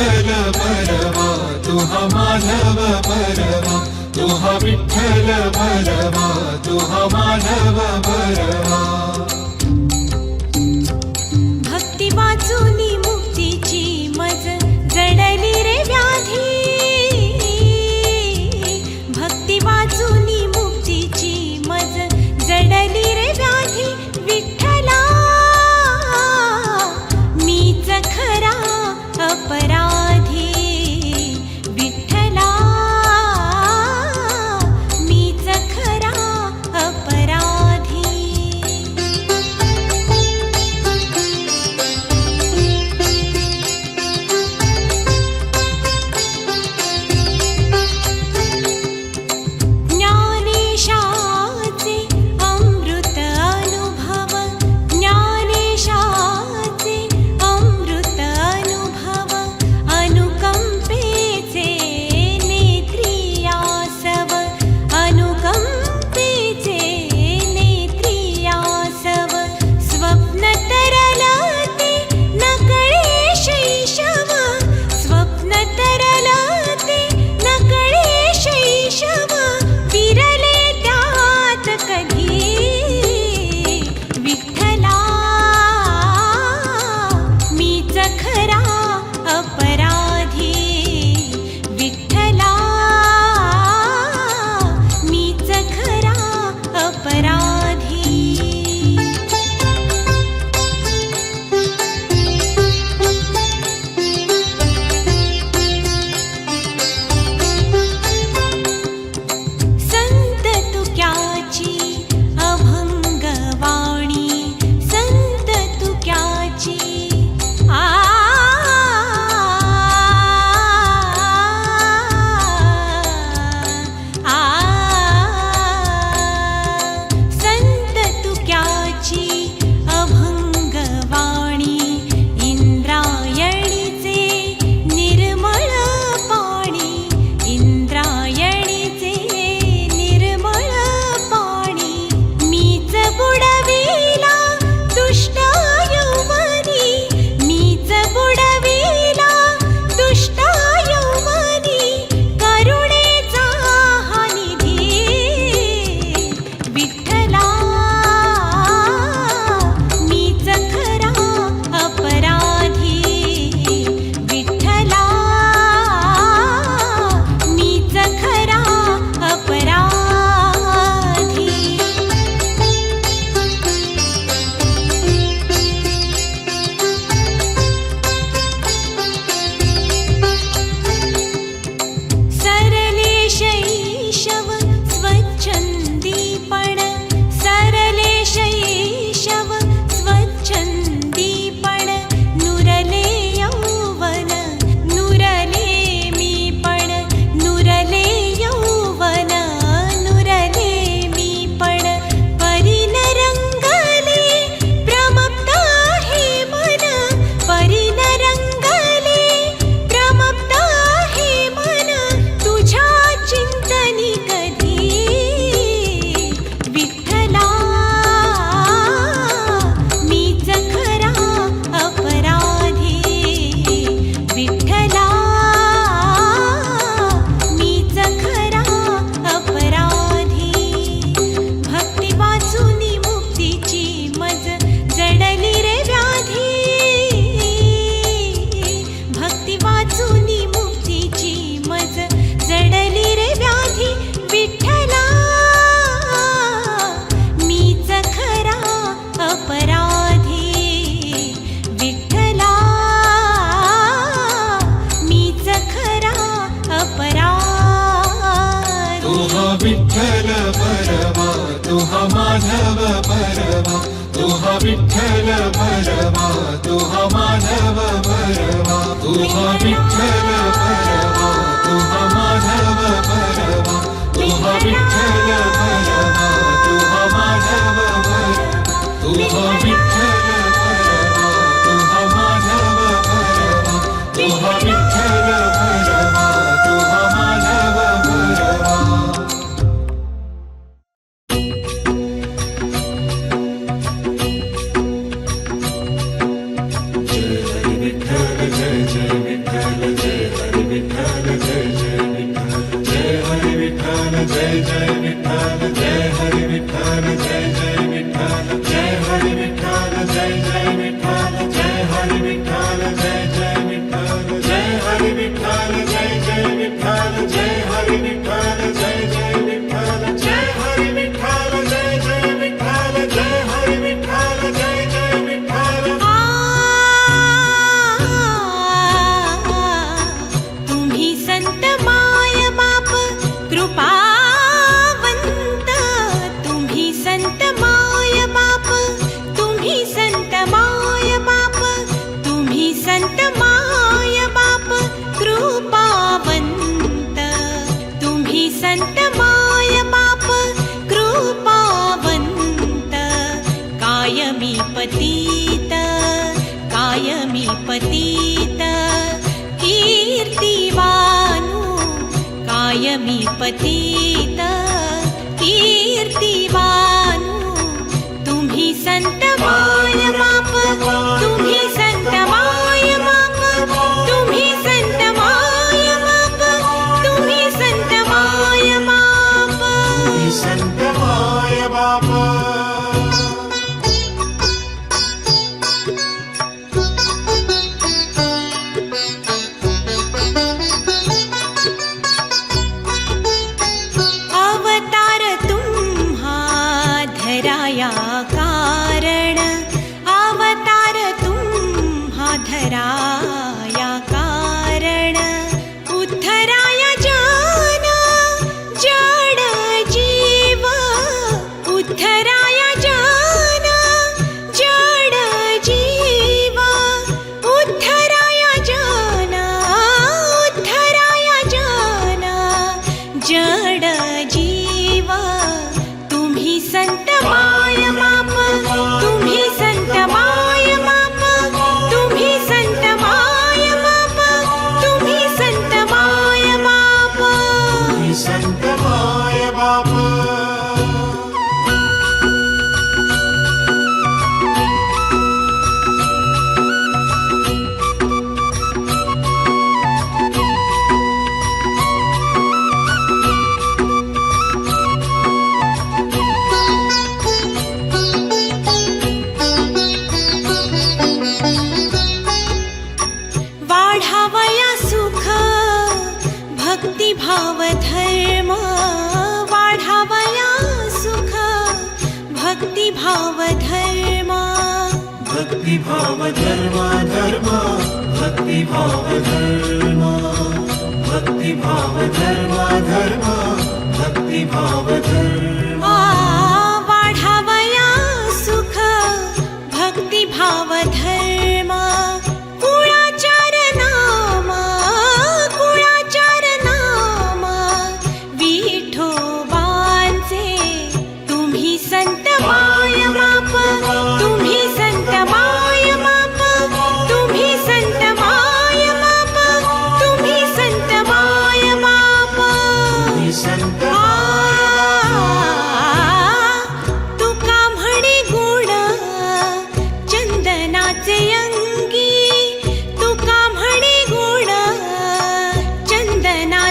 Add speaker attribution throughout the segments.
Speaker 1: विठ्ठल परवा तुहा माधव परवा तुहा विठ्ठल परवा तुहा माधव
Speaker 2: परवा. मी पतिता कीर्तिवा राम Holy Mother.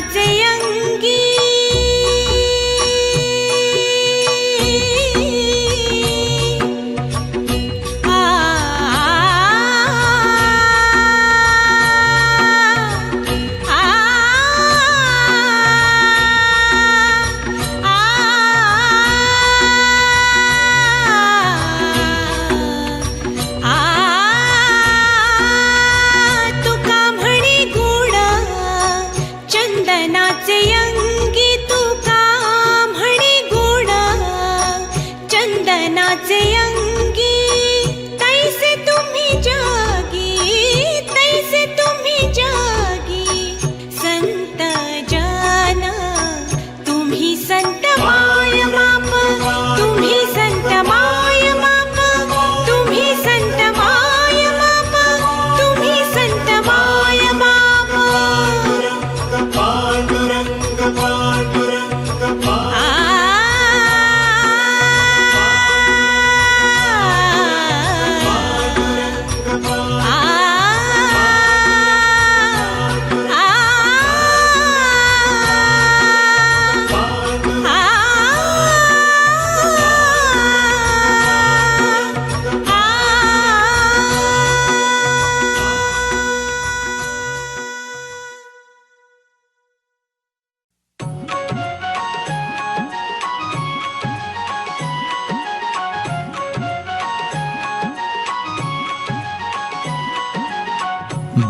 Speaker 1: பச்சையங்க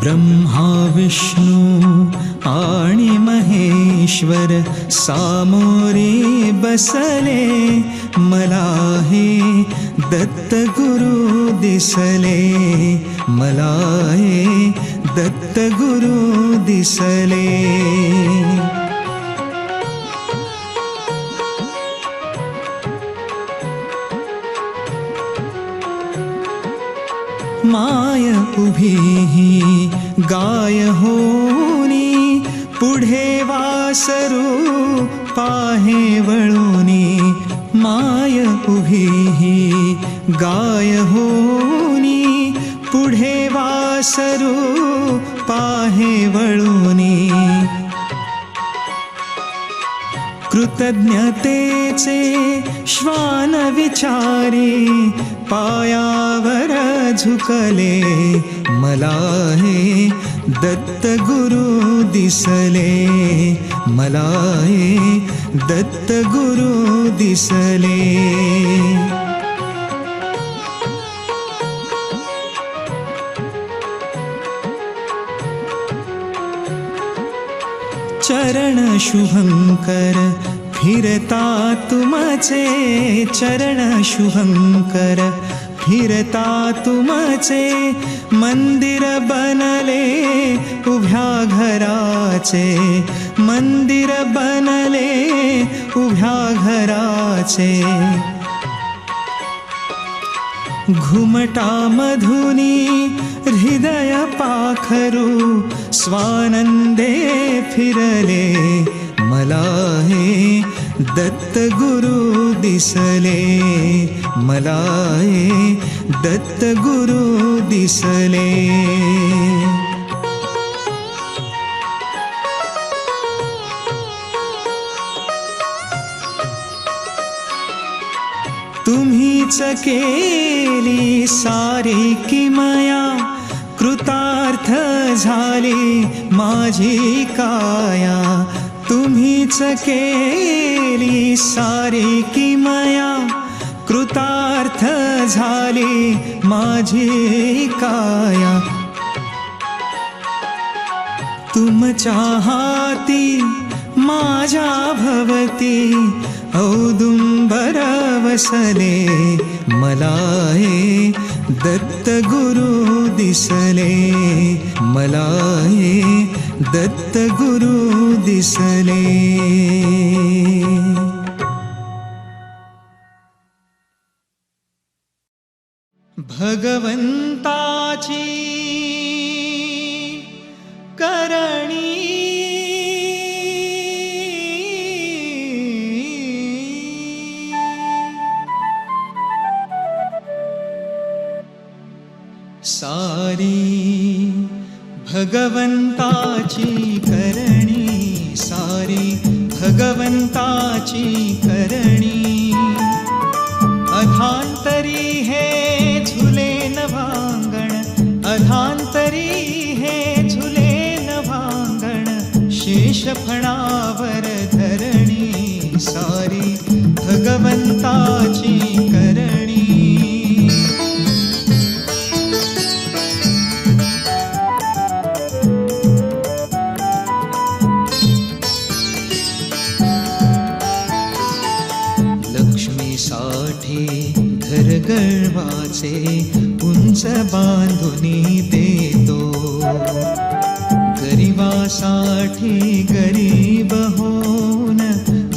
Speaker 3: ब्रह्मा विष्णू महेश्वर सामोरे बसले मला हे दत्त गुरु दिसले मला हे दत्त गुरु दिसले माय उभी ही गाय होनी पुढे वासरू पाहे वळूनी माय उभी ही गाय होनी पुढे वासरू पाहे वळूनी. कृतज्ञतेचे श्वान विचारी पायावर झुकले मला हे दत्त गुरु दिसले मला हे दत्त गुरु दिसले चरण शुभंकर फिरता तुमचे चरण शुभंकर. फिरता तुमचे मंदिर बनले उभ्या घराचे. मंदिर बनले उभ्या घराचे. घुमटा मधुनी हृदय पाखरू. स्वानंदे फिरले मला हे दत्त गुरु दिसले मला हे दत्त गुरु दिसले. तुम्हीच केली सारी किमया कृतार्थ झाली माझी काया. तुम्हीच केली सारी किमया कृतार्थ झाली माझी काया. तुमच्या हाती माझ्या भवती औदुंबर वसले दत्तगुरु दिसले मलाये दत्तगुरु दिसले। भगवन् सारी भगवंताची करणी सारी भगवंताची करणी. अधांतरी हे झुले नभांगण अधांतरी हे झुले नभांगण शेषफणावर धरणी सारी भगवंताची गर्वाचे उंच बांधुनी देतो. गरिबासाठी गरीब होऊन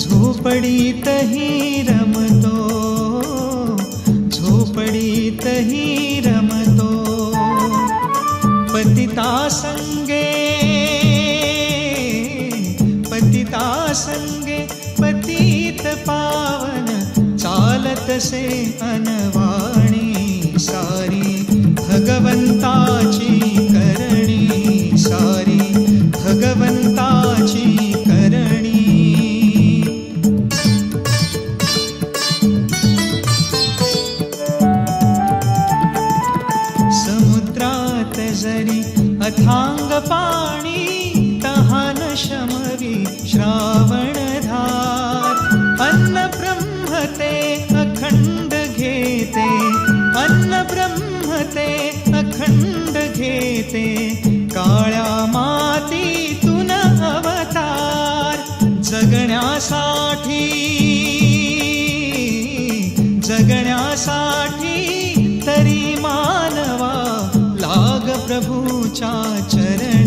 Speaker 3: झोपडीतही रमतो. झोपडीतही रमतो. पतिता कसे अनवाणी सारी भगवंताची करणी सारी। प्रभु चा चरण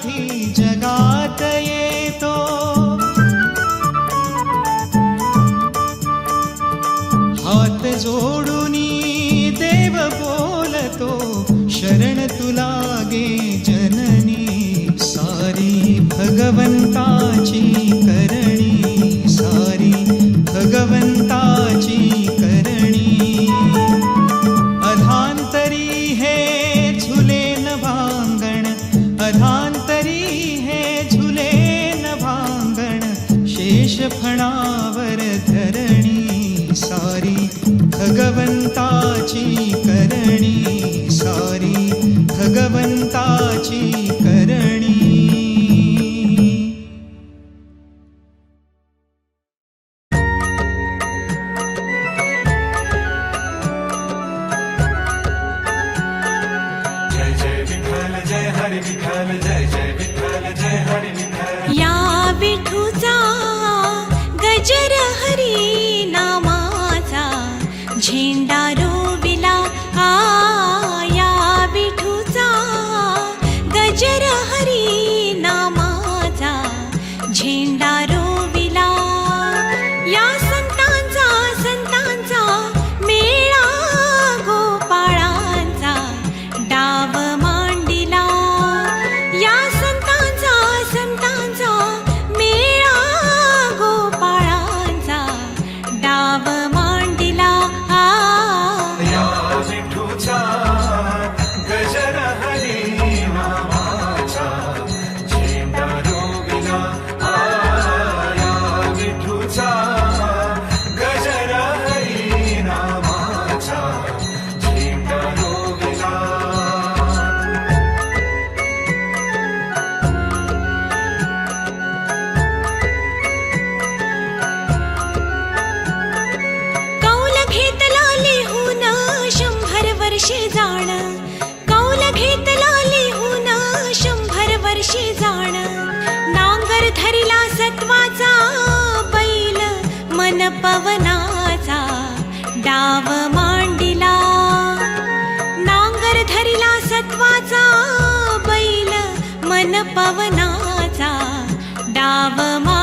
Speaker 3: साथी जगात येतो. हात जोडून देव बोलतो शरण तुला गे जननी सारी
Speaker 2: भगवंता दिवशी जाण? नांगर धरिला सत्वाचा बैल मन पवनाचा डाव मांडिला. नांगर धरिला सत्वाचा बैल मन पवनाचा डाव मांडिला.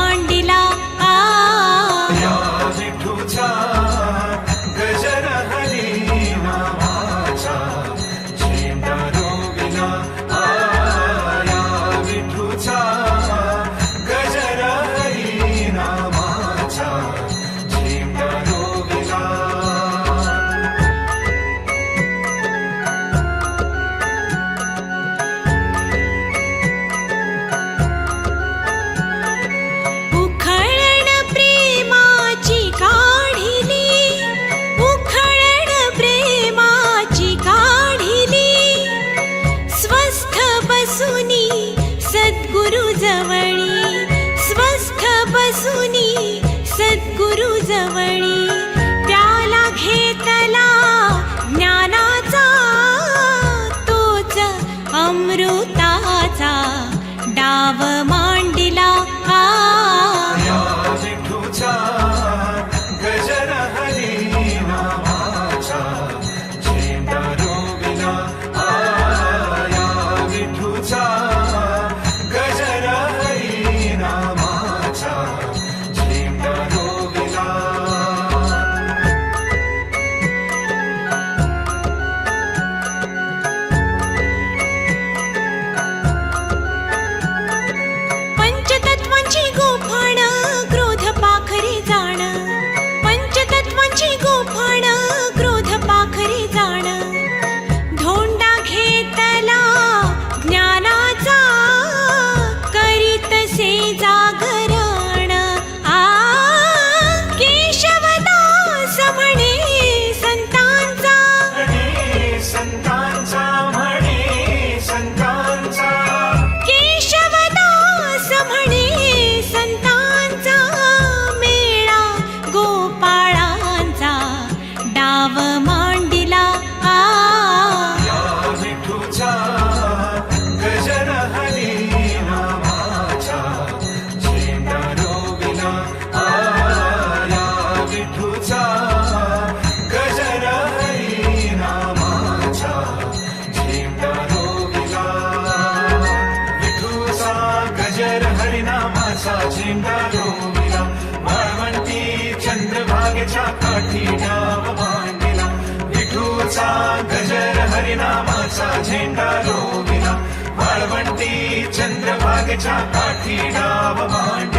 Speaker 3: रोविला वाळवंटी चंद्रभागेच्या काठी डाव मांडिला